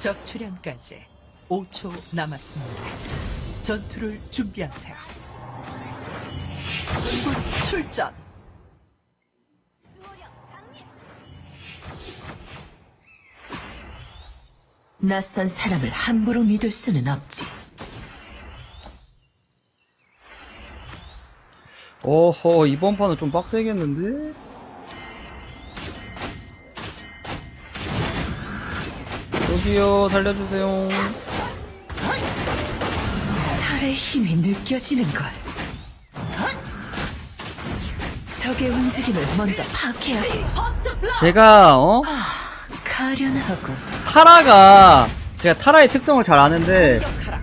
적 출현까지 5초 남았습니다. 전투를 준비하세요. 군 출전. 낯선 사람을 함부로 믿을 수는 없지. 어허 이번 판은 좀 빡세겠는데? 여기요 살려주세요 탈의 힘이 느껴지는 걸. 적의 움직임을 먼저 파악해야 해. 제가 어? 가련하고 타라가 제가 타라의 특성을 잘 아는데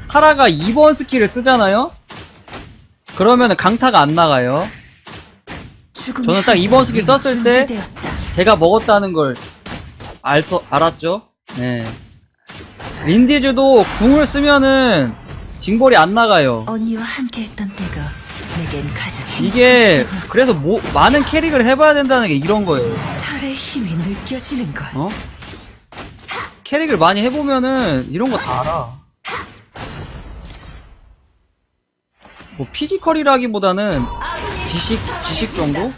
타라가 2번 스킬을 쓰잖아요? 그러면 강타가 안 나가요 저는 딱 이번 스킬 함정이 썼을 때 준비되었다. 제가 먹었다는 걸 알, 알았죠? 네. 린디즈도 궁을 쓰면은 징벌이 안 나가요. 언니와 함께했던 때가 내겐 가장 이게 행복한 시간이었어. 그래서 뭐 많은 캐릭을 해봐야 된다는 게 이런 거예요. 탈의 힘이 느껴지는 걸. 어? 캐릭을 많이 해보면은 이런 거 다 알아. 뭐 피지컬이라기보다는 지식 지식 정도?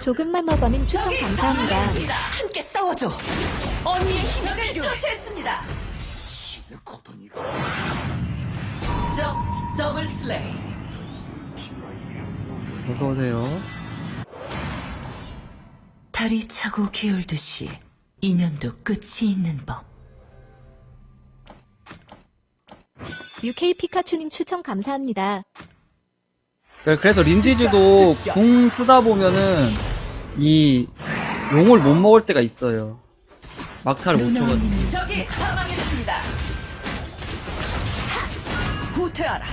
조금만 먹어는 추천 감사합니다. 함께 싸워줘. 언니의 힘을 처치했습니다. 적 더블 슬레이. 어서 오세요. 달이 차고 기울듯이 인연도 끝이 있는 법. UK 피카츄님 추천 감사합니다. 그래- 그래서 린디즈도 궁 쓰다 보면은 이 용을 못 먹을 때가 있어요. 막타를 못 쳐가지고. 언니는 적이 사망했습니다. 후퇴하라.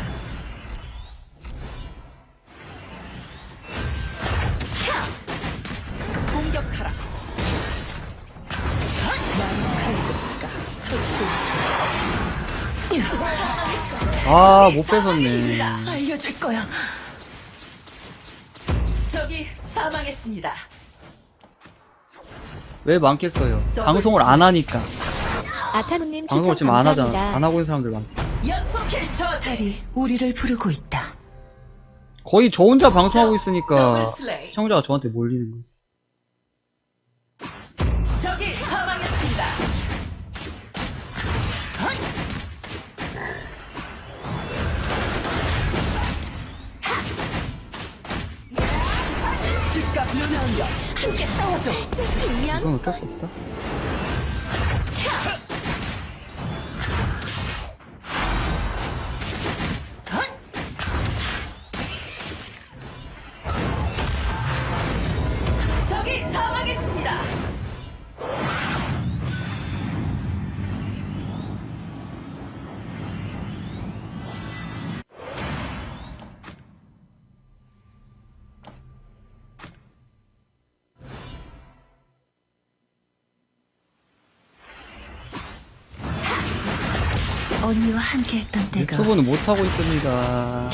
공격하라. 마이크로스가 처치돼 아, 못 뺏었네. 알려줄 거야. 적이 사망했습니다. 왜 많겠어요? 방송을 안 하니까. 아타누님 추천 방송을 지금 안 하잖아. 감사합니다. 안 하고 있는 사람들 많지. 연속 킬 처치. 달이 우리를 부르고 있다. 거의 저 혼자 방송하고 있으니까. 시청자가 저한테 몰리는 거지. 함께 싸워줘. 이건 어쩔 수 없다. 언니와 함께 했던 때가 유튜브는 못 하고 있습니다.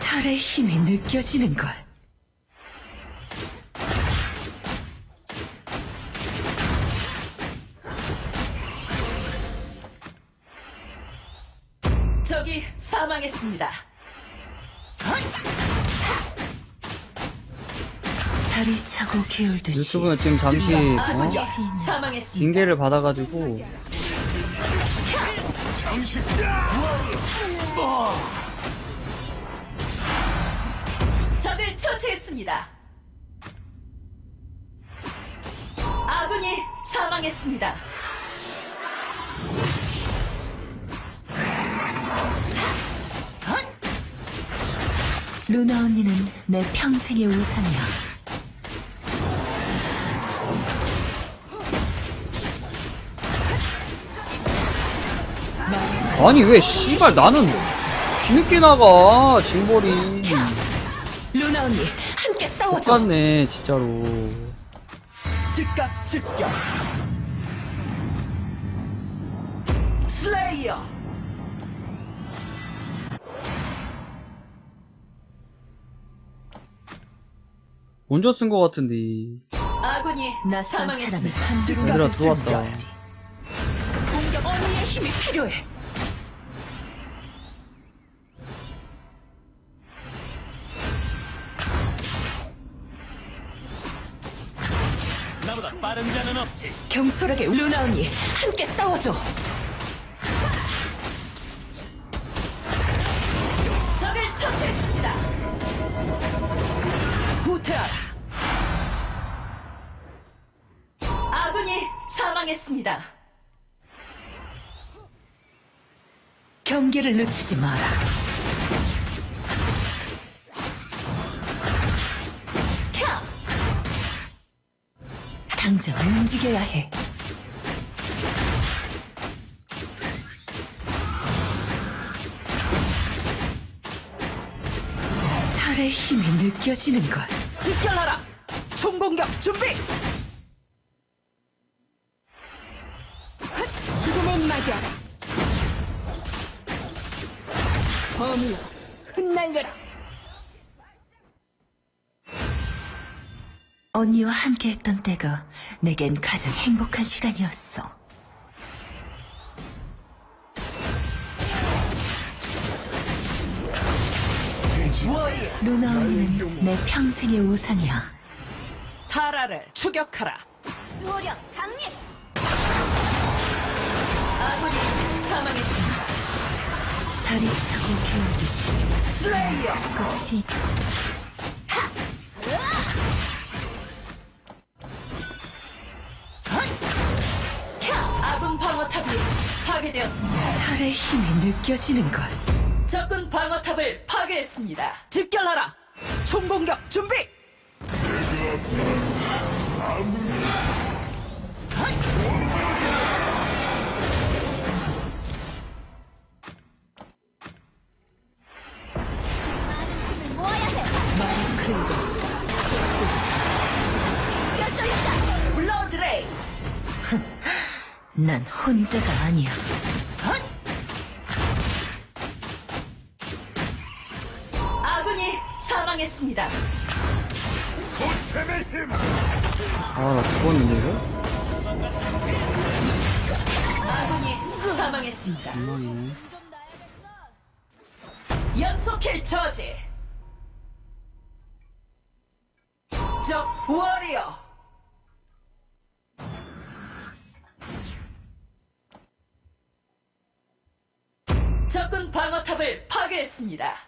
달의 힘이 느껴지는 걸. 적이 사망했습니다. 달이 차고 기울듯이 유튜브는 지금 잠시 어? 아군이 어? 사망했습니다. 징계를 받아가지고 적을 처치했습니다. 아군이 사망했습니다. 루나 언니는 내 평생의 우상이야. 아니 왜 씨발 나는 뒤늦게 나가 징벌이 루나 언니 함께 싸워줘. 똑같네 진짜로 즉각 즉격. 슬레이어. 먼저 쓴 거 같은데 아군이 사람을 사망했습니다. 함부로 얘들아, 들어왔다. 없지. 힘이 필요해. 빠른 자는 없지. 경솔하게 루나 언니 함께 싸워줘. 적을 처치했습니다. 후퇴하라. 아군이 사망했습니다. 경계를 늦추지 마라. 당장 움직여야 해. 달의 힘이 느껴지는 걸. 집결하라. 총공격 준비. 죽음을 맞이하라. 범위여 언니와 함께했던 때가 내겐 가장 행복한 시간이었어. 루나 언니는 내 평생의 우상이야. 타라를 추격하라. 수호령 강림! 아군이 사망했습니다. 달이 차고 겨울듯이 슬레이어. 끝이 달의 힘이 느껴지는 걸. 적군 방어탑을 파괴했습니다. 집결하라. 총공격 준비. 모아야 해! 크레이더스가 처치되고 있어. 껴져 있다! 블러드레이. 난 혼자가 아니야. 사망했습니다. 아, 나 죽었는데, 이거? 아군이 사망했습니다. 엉망이네. 연속 킬 저지. 적 워리어. 적군 방어탑을 파괴했습니다.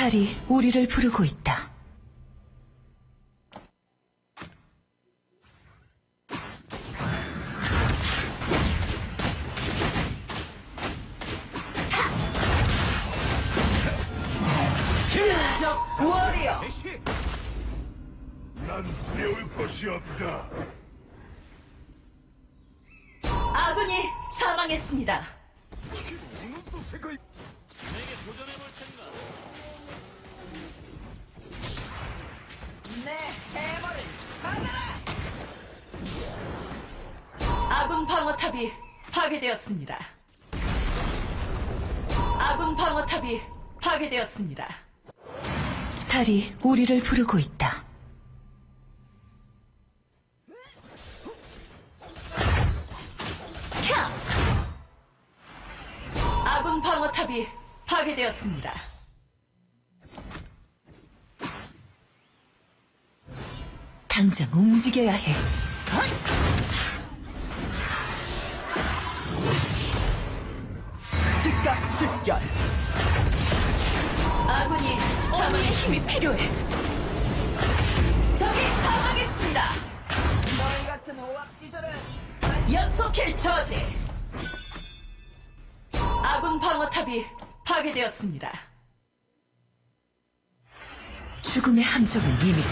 달이 우리를 부르고 있다. 아군 방어탑이 파괴되었습니다. 달이 우리를 부르고 있다. 아군 방어탑이 파괴되었습니다. 당장 움직여야 해. 즉각 즉결. 아군이 사망의 힘이 필요해. 적이 사망했습니다. 너희 같은 오합지졸은 연속 킬 저지. 아군 방어탑이 파괴되었습니다. 죽음의 함정은 이미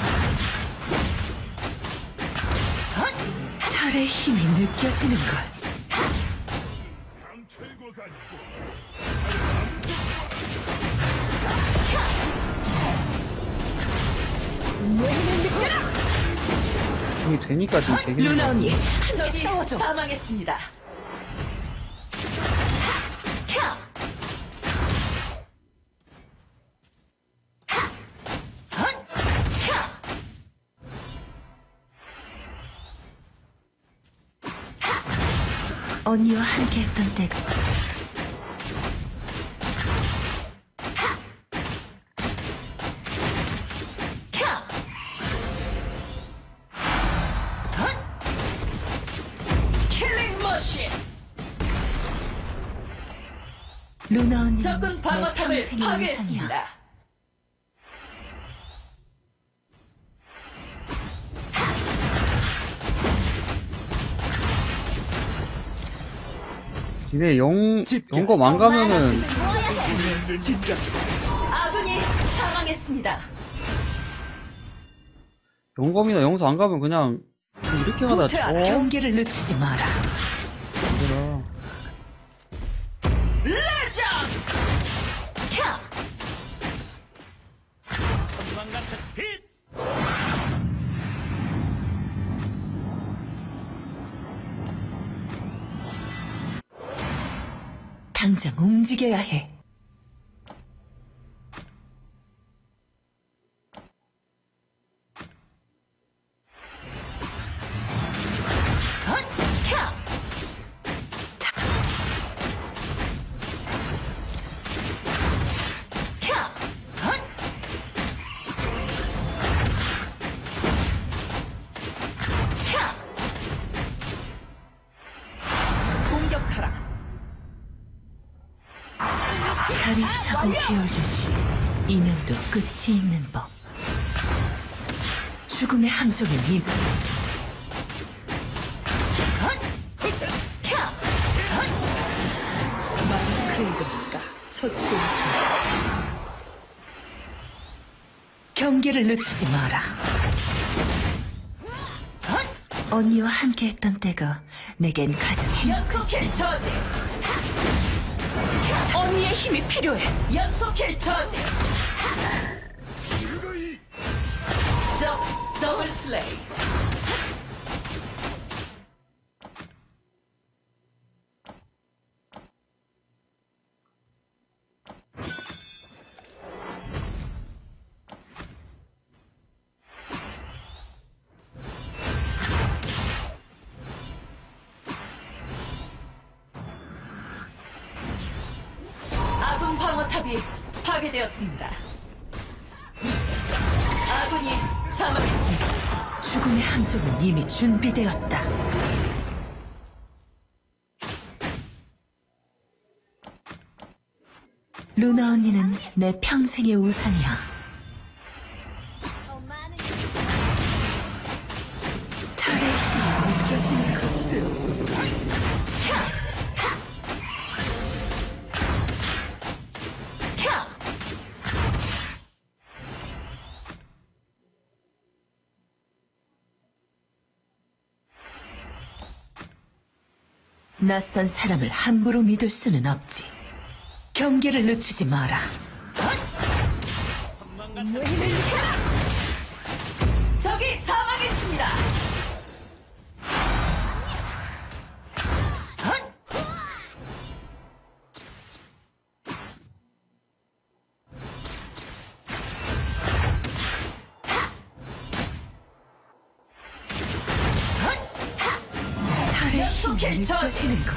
달의 힘이 느껴지는 걸. 강철과 같고 이게 되니까 좀 되긴 루나 언니, 함께 싸워줘. 사망했습니다. 언니와 함께했던 때가 루나 언니는 적군 내 방어탑을. 파괴했습니다. 니네 영, 영검 안 가면은. 아군이 사망했습니다. 영검이나 영수 안 가면 그냥 이렇게 후퇴하라. 어? 경계를 늦추지 마라. 당장 움직여야 해. 달이 차고 기울듯이 인연도 끝이 있는 법. 죽음의 함정은 이 많은 크레이더스가 처치되어 있습니다. 경계를 늦추지 마라. 언니와 함께했던 때가 내겐 가장 행복한 연속 언니의 힘이 필요해. 연속킬 저지. 적 더블 슬레이. 탑이 파괴되었습니다. 아군이 사망했습니다. 죽음의 함정은 이미 준비되었다. 루나 언니는 내 평생의 우상이야. 낯선 사람을 함부로 믿을 수는 없지. 경계를 늦추지 마라. 힘이 처치. 느껴지는 것.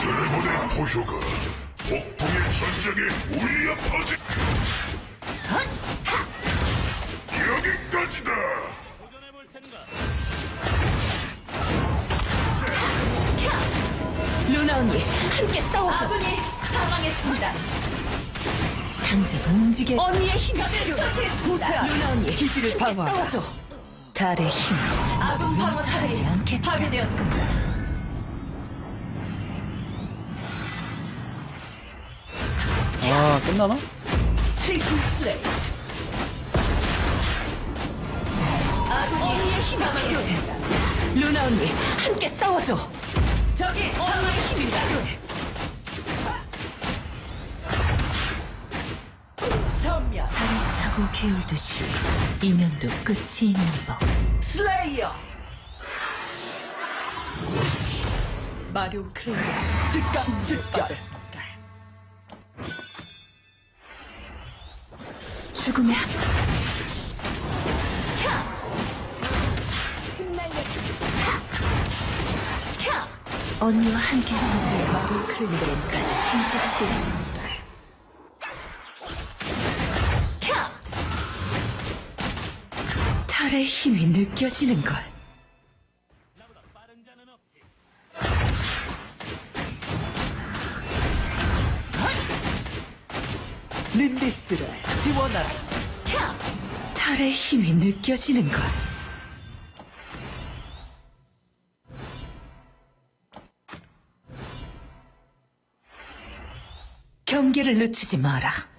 드래곤의 포효가 폭풍의 전장에 울려 퍼지 여기까지다 루나 언니, 함께 싸워줘. 아군이 사망했습니다. 당장 움직여. 언니의 힘이 적을 필요해. 처치했습니다. 루나 언니, 기지를 방어. 싸워줘. 달의 힘. 아군 용서하지 방어탑이 않겠다. 파괴되었습니다. 아, 끝나나? 트리플 슬레이. 아군이 사망했습니다. 루나 언니, 함께 싸워줘. 적이 사망했습니다. 꽃이 피울듯이 인연도 끝이 있는 법. 슬레이어! 마리오 크레이더스 즉각 즉결 죽음의 합 언니와 함께 마리오 크레이더스까지 행사가 되었습니다. 달의 힘이 느껴지는 걸. 린디스를 지원하라. 달의 힘이 느껴지는 걸. 경계를 늦추지 마라.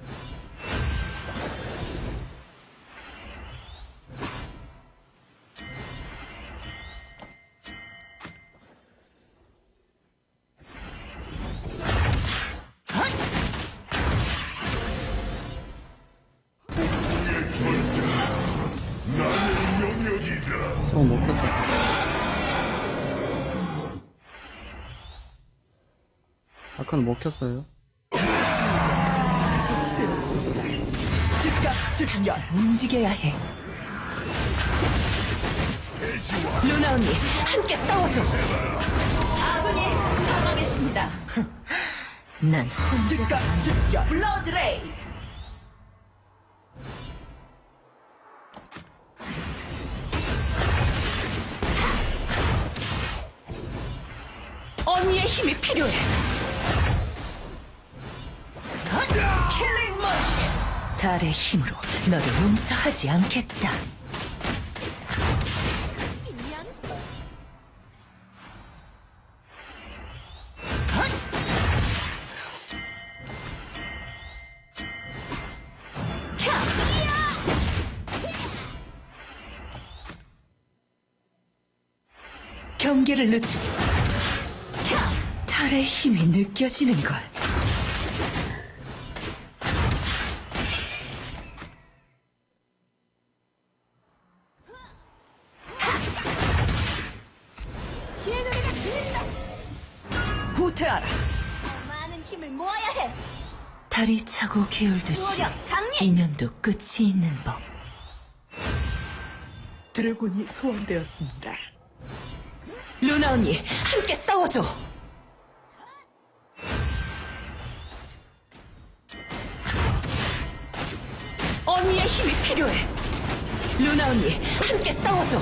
아까는 먹혔어요. 처치되었습니다. 즉각. 당장 움직여야 해. 루나 언니, 함께 싸워줘. 아군이 사망했습니다. 난 혼자 즉각 즉결. 블러드 레이드. 언니의 힘이 필요해. 달의 힘으로 너를 용서하지 않겠다. 경계를 늦추지. 달의 힘이 느껴지는 걸. 기울듯이. 인연도 끝이 있는 법. 드래곤이 소환되었습니다. 루나 언니, 함께 싸워줘. 언니의 힘이 필요해. 루나 언니, 함께 싸워줘.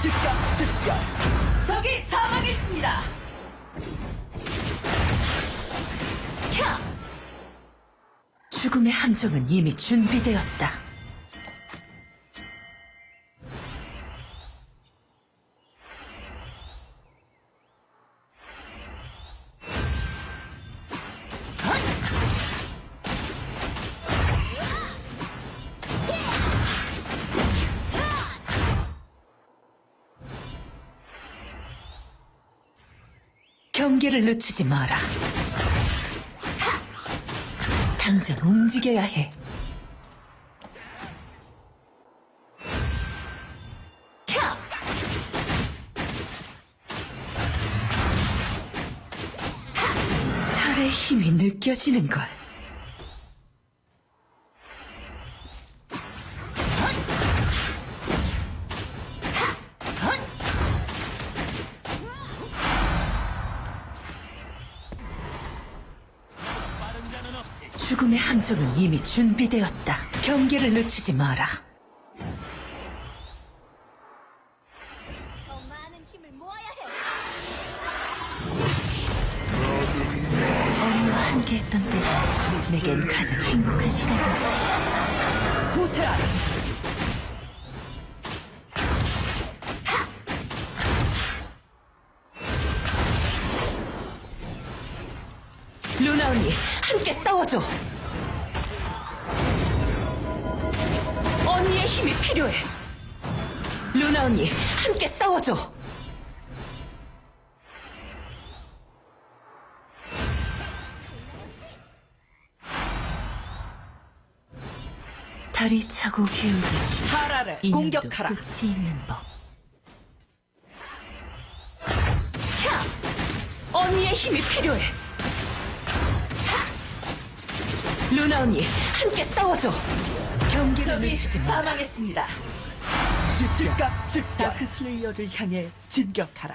즉각 즉결. 적이 사망했습니다. 죽음의 함정은 이미 준비되었다. 경계를 늦추지 마라. 당장 움직여야 해. 힘이 느껴지는 걸. 함정은 이미 준비되었다. 경계를 늦추지 마라. 더 많은 힘을 모아야 해. 언니와 함께했던 때가 내겐 가장 행복한 시간이었어. 후퇴하라. 루나 언니, 함께 싸워줘. 힘이 필요해. 루나 언니, 함께 싸워줘. 달이 차고 기울듯이 하라를 인연도 공격하라. 끝이 있는 법. 언니의 힘이 필요해. 루나 언니, 함께 싸워줘. 경기를 적이 늦추지 마. 사망했습니다. 즉각 즉각 다크슬레이어를 향해 진격하라.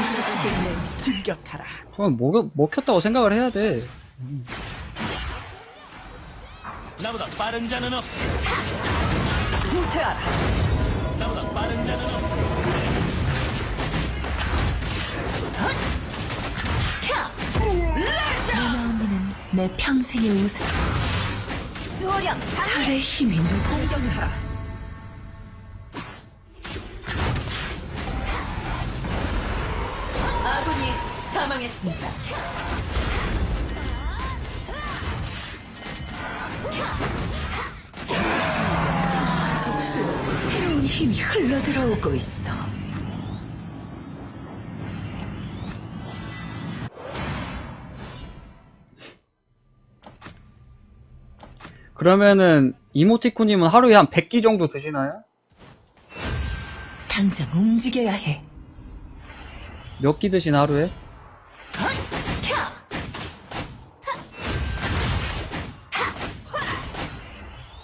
무자치되겠어. 진격하라. 저건 먹, 먹혔다고 생각을 해야 돼. 나보다 빠른 자는 없지. 후퇴하라. 나보다 빠른 자는 없지. 내 평생의 우상. 수호령. 달의 힘이 느껴진다. 아군이 사망했습니다. 새로운 힘이 흘러들어오고 있어. 그러면은 이모티콘님은 하루에 한 100기 정도 드시나요? 당장 움직여야 해. 몇끼 드시나 하루에?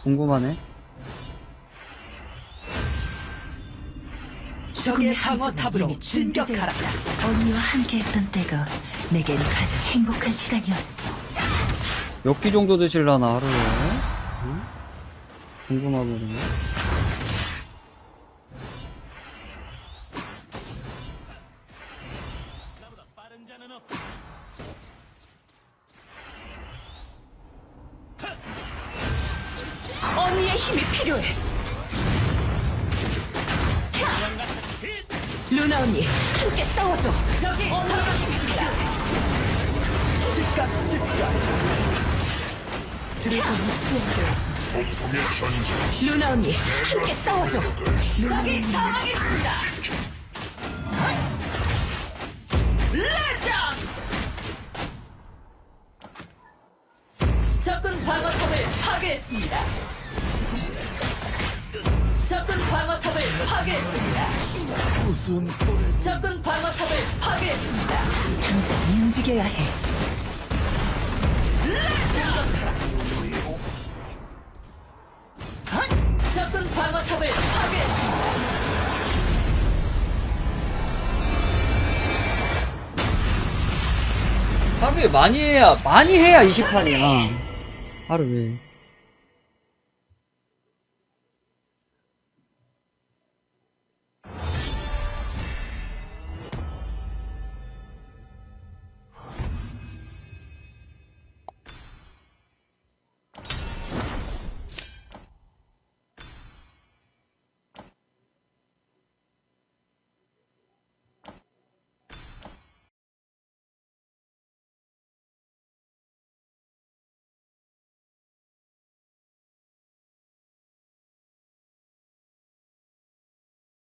궁금하네. 적의 방어탑으로. 진격하라. 언니와 함께했던 때가 내겐 가장 행복한 시간이었어. 몇 끼 정도 드실라나 하루에? 응? 궁금하거든요. 언니의 힘이 필요해. 루나 언니, 함께 싸워줘. 적이 사망했습니다. 즉각 즉각. 드래곤이 수행되었습니다. 폭풍의 전쟁 루나 언니, 함께 싸워줘. 적이 사망했습니다. 레전! 적군 방어탑을 파괴했습니다. 적군 방어탑을 파괴했습니다. 무슨 꼴을 적군 방어탑을 파괴했습니다. 당장 움직여야 해. 방어탑을 파괴했습니다. 하루에 많이 해야, 많이 해야 20판이야. 하루에.